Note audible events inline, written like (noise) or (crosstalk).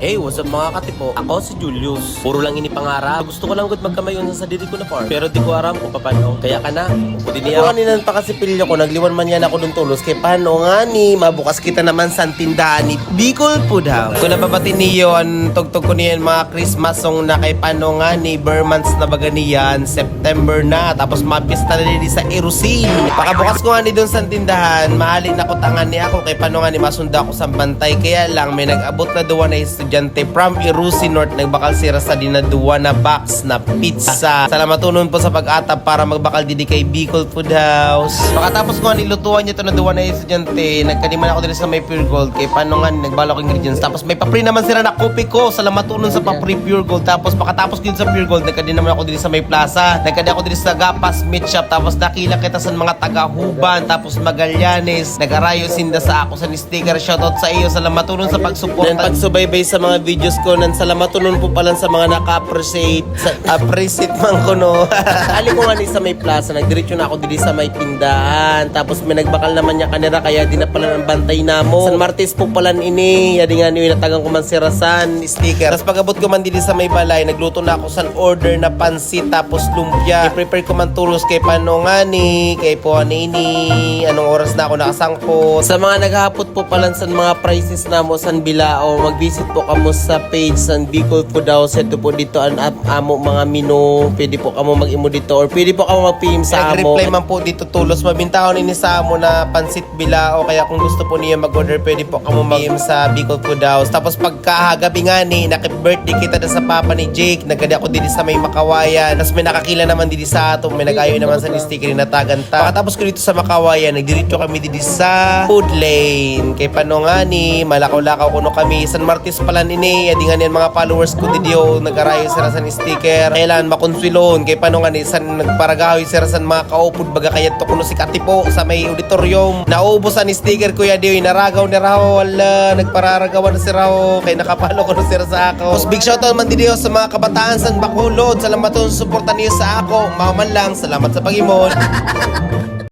Hey, what's up mga katipo? Ako si Julius. Puro lang ini pangarap. Gusto ko lang good magkamayon sa diri ko na farm. Pero di ko aram kung paano. Kaya ka na. Pwede niya. Kaninan pa kasi pilyo ko. Nagliwan man yan ako dun tulos. Kay paano nga ni? Mabukas kita naman sa tindahan ni Bicol House. Kung nababati niyo, ang tugtog ko niyan mga Christmas song na kay paano nga ni Burmans na baga niyan. September na. Tapos mapista na din sa Erusin. Pakabukas ko nga ni dun sa tindahan. Mahalin na ko tangan ni ako. Kay paano nga ni masunda ko sa bantay. Kaya lang may nag-abot na duwa na estudyante from Irusi North. Nagbakal sira sa dinaduwa na box na pizza. Salamatunon po sa pag-atap para magbakal didi kay Bicol Food House. Pagkatapos ko nilutuan niya to na duwa na estudyante. Nagkaniman ako dito sa may Pure Gold. Kay paano nga nagbalo ko ingredients. Tapos may papri naman sila na kopi ko. Salamatunon sa papri Pure Gold. Tapos pagkatapos din sa Pure Gold, nagkadi naman ako dito sa may plaza. Nagkadi ako dito sa Gapas Meat Shop. Tapos nakila kita sa mga taga-Huban. Tapos Magallanes. Nag-arayo sinda sa ako sa sticker. Shoutout sa iyo. Salamatunon sa pagsuporta. Then pagsubaybay sa mga videos ko. Nan salamatunon po pala sa mga naka-appreciate. Sa, appreciate man ko no. (laughs) Ali ko nga ni sa may plaza. Nagdiretso na ako dito sa may pindahan. Tapos may nagbakal naman niya kanira. Kaya di na pala ng bantay na mo. San Martes po pala ini. Yadi nga ni natagang ko man si Rasan. Sticker. Tapos pagabot ko man dito sa may balay. Nagluto na ako sa order na pansit. Tapos lumpia. I-prepare ko man tulos kay paano nga ni. Kay po ini. Anong oras na ako nakasangkot. Sa mga naghahapot po pala sa mga prices na mo san Bilao. Mag-visit po kamo sa page san Bicol Food House. Ito po dito ang at amo mga menu. Pwede po kamo mag-imo dito or pwede po kamo mag-PM sa amo. Nag-reply man po dito tulos. Mabintahon ini sa amo na pansit Bilao. Kaya kung gusto po niya mag-order, pwede po kamo mag-PM sa Bicol Food House. Tapos pagkahagabi nga ni, nakip-birthday kita na sa papa ni Jake. Nagkadi ako dito sa may Makawayan. Tapos may nakakila naman dito sa ato. May nag-ayo naman sa sticker na taganta. Pagkatapos ko dito sa Makawayan, nagdiretso kami dito sa food lane. Kay paano nga ni, malakaw-lakaw kuno kami. San Martis pala ini. Adi nga mga followers ko dito. Nag-arayo sila sa ni sticker. Kailan makonsulon. Kay paano nga ni, san nagparagahoy sila sa mga kaupod. Baga kaya to kuno si Katipo sa may auditorium. Naubos ni sticker kuya Dio. Naragaw ni Raho. Wala, nagpararagawan na si Raho. Kay nakapalo ko na sila sa ako. Tapos big shoutout man din sa mga kabataan sa Bacolod. Salamat sa suporta niyo sa ako. Maman lang. Salamat sa pag-imod. (laughs)